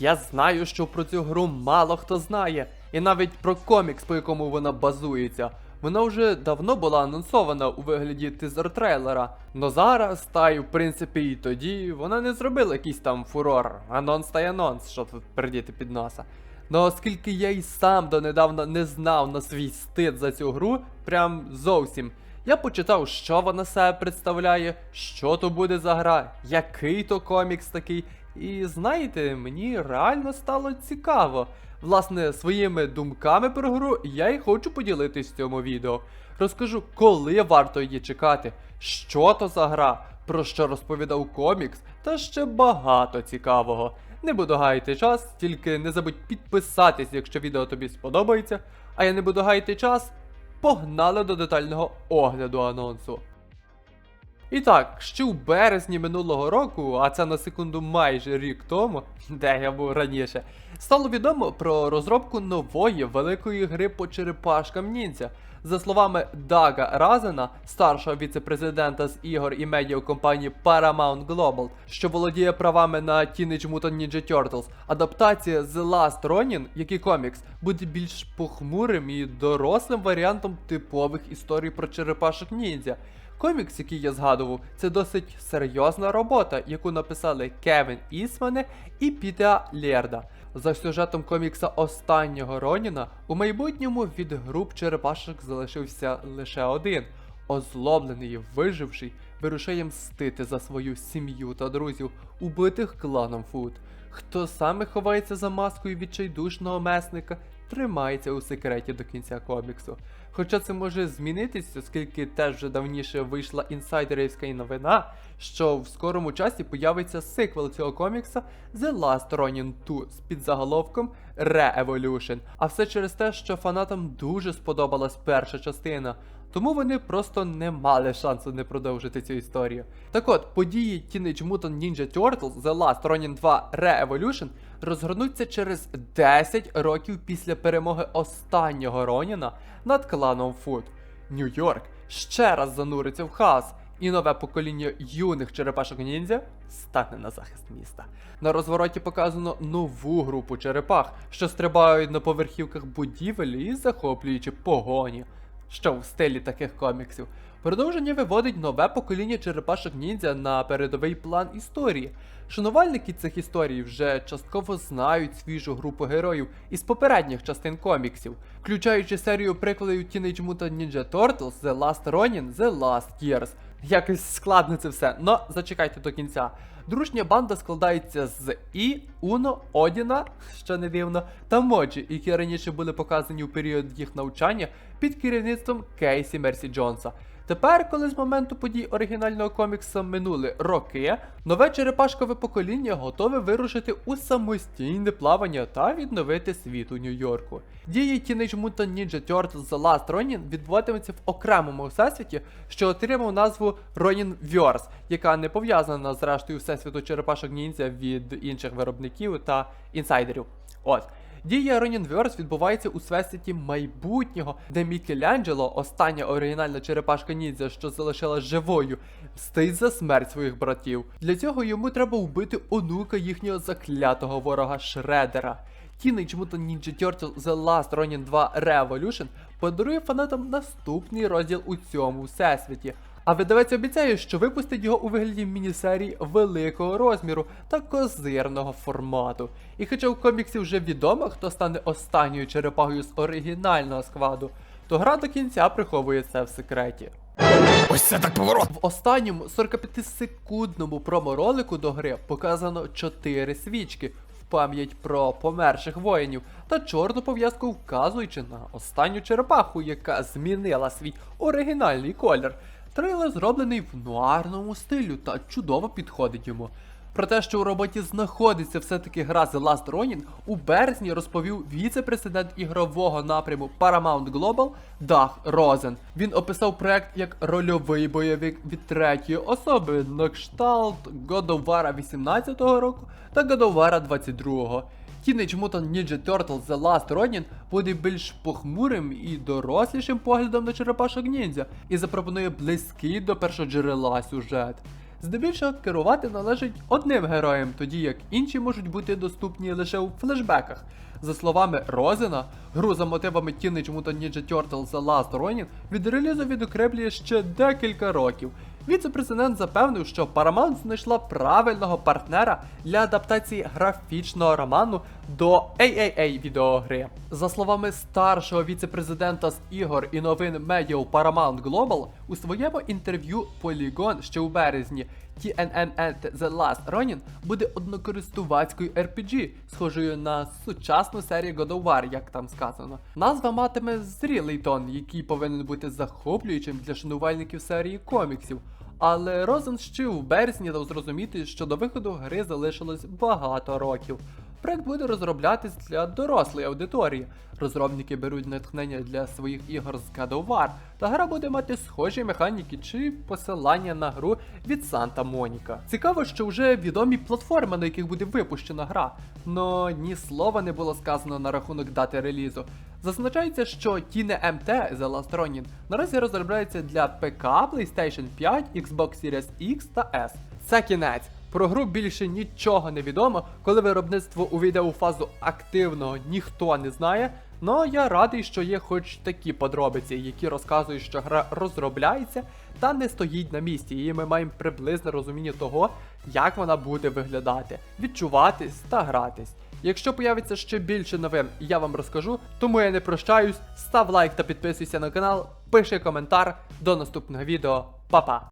Я знаю, що про цю гру мало хто знає, і навіть про комікс, по якому вона базується. Вона вже давно була анонсована у вигляді тизер трейлера. Но зараз, та й в принципі і тоді, вона не зробила якийсь там фурор. Анонс та й анонс, що тут передіти під носа. Ну оскільки я і сам донедавна не знав на свій стид за цю гру, прям зовсім. Я почитав, що вона себе представляє, що то буде за гра, який то комікс такий. І знаєте, мені реально стало цікаво. Власне, своїми думками про гру я й хочу поділитись в цьому відео. Розкажу, коли варто її чекати, що то за гра, про що розповідав комікс, та ще багато цікавого. Не буду гаяти час, тільки не забудь підписатись, якщо відео тобі сподобається. А я не буду гаяти час. Погнали до детального огляду анонсу. І так, ще у березні минулого року, а це на секунду майже рік тому, де я був раніше, стало відомо про розробку нової великої гри по черепашкам ніндзя. За словами Дага Разена, старшого віце-президента з ігор і медіа компанії Paramount Global, що володіє правами на Teenage Mutant Ninja Turtles, адаптація The Last Ronin, як і комікс, буде більш похмурим і дорослим варіантом типових історій про черепашок ніндзя. Комікс, який я згадував, це досить серйозна робота, яку написали Кевін Ісмане і Піта Лєрда. За сюжетом комікса останнього Роніна у майбутньому від груп черепашок залишився лише один. Озлоблений виживший, вирушає мстити за свою сім'ю та друзів, убитих кланом Фуд. Хто саме ховається за маскою відчайдушного месника, тримається у секреті до кінця коміксу. Хоча це може змінитись, оскільки теж вже давніше вийшла інсайдерівська новина, що в скорому часі появиться сиквел цього комікса The Last Ronin 2 з підзаголовком Re-Evolution. А все через те, що фанатам дуже сподобалась перша частина. Тому вони просто не мали шансу не продовжити цю історію. Так от, події Teenage Mutant Ninja Turtles The Last Ronin 2 Re-Evolution розгорнуться через 10 років після перемоги останнього Роніна над кланом Фуд. Нью-Йорк ще раз зануриться в хаос, і нове покоління юних черепашок ніндзя стане на захист міста. На розвороті показано нову групу черепах, що стрибають на поверхівках будівель і захоплюючи погоні що в стилі таких коміксів. Продовження виводить нове покоління черепашок ніндзя на передовий план історії. Шанувальники цих історій вже частково знають свіжу групу героїв із попередніх частин коміксів, включаючи серію прикладів Teenage Mutant Ninja Turtles, The Last Ronin, The Last Years. Якось складно це все, но зачекайте до кінця. Дружня банда складається з І, Уно, Одіна, що не дивно, та Моджі, які раніше були показані у період їх навчання під керівництвом Кейсі Мерсі Джонса. Тепер, коли з моменту подій оригінального комікса минули роки, нове черепашкове покоління готове вирушити у самостійне плавання та відновити світ у Нью-Йорку. Дії Teenage Mutant Ninja Turtles The Last Ronin відбуватиметься в окремому всесвіті, що отримав назву Ronin Verse, яка не пов'язана з рештою всесвіту черепашок ніндзя від інших виробників та інсайдерів. От. Дія Ронінверс відбувається у всесвіті майбутнього, де Мікеланджело, остання оригінальна черепашка ніндзя, що залишила живою, мстить за смерть своїх братів. Для цього йому треба вбити онука їхнього заклятого ворога Шредера. Teenage Mutant Ninja Turtles The Last Ronin 2 Revolution подарує фанатам наступний розділ у цьому всесвіті. А видавець обіцяє, що випустить його у вигляді міні-серії великого розміру та козирного формату. І хоча у коміксі вже відомо, хто стане останньою черепахою з оригінального складу, то гра до кінця приховує це в секреті. Ось це так поворот. В останньому 45-секундному промо-ролику до гри показано 4 свічки в пам'ять про померших воїнів та чорну пов'язку вказуючи на останню черепаху, яка змінила свій оригінальний колір. Трейлер зроблений в нуарному стилю та чудово підходить йому. Про те, що у роботі знаходиться все-таки гра The Last Ronin, у березні розповів віце-президент ігрового напряму Paramount Global Дах Розен. Він описав проект як рольовий бойовик від третьої особи на кшталт War 18-го року та War 22-го. Teenage Mutant Ninja Turtles The Last Ronin буде більш похмурим і дорослішим поглядом на черепашок ніндзя і запропонує близький до першоджерела сюжет. Здебільшого керувати належить одним героям, тоді як інші можуть бути доступні лише у флешбеках. За словами Розена, гру за мотивами Teenage Mutant Ninja Turtles The Last Ronin від релізу відокремлює ще декілька років. Віце-президент запевнив, що Paramount знайшла правильного партнера для адаптації графічного роману до AAA відеогри. За словами старшого віце-президента з ігор і новин медіа у Paramount Global, у своєму інтерв'ю Polygon ще у березні TNN The Last Ronin буде однокористувацькою RPG, схожою на сучасну серію God of War, як там сказано. Назва матиме зрілий тон, який повинен бути захоплюючим для шанувальників серії коміксів. Але Розен ще в березні дав зрозуміти, що до виходу гри залишилось багато років. Проект буде розроблятись для дорослої аудиторії. Розробники беруть натхнення для своїх ігор з God of War, та гра буде мати схожі механіки чи посилання на гру від Санта Моніка. Цікаво, що вже відомі платформи, на яких буде випущена гра, но ні слова не було сказано на рахунок дати релізу. Зазначається, що Tine MT The Last Ronin наразі розробляється для ПК, PlayStation 5, Xbox Series X та S. Це кінець. Про гру більше нічого не відомо, коли виробництво увійде у фазу активного ніхто не знає. Но я радий, що є хоч такі подробиці, які розказують, що гра розробляється та не стоїть на місці, і ми маємо приблизне розуміння того, як вона буде виглядати, відчуватись та гратись. Якщо появиться ще більше новин, я вам розкажу, тому я не прощаюсь, став лайк та підписуйся на канал, пиши коментар. До наступного відео, Па-па!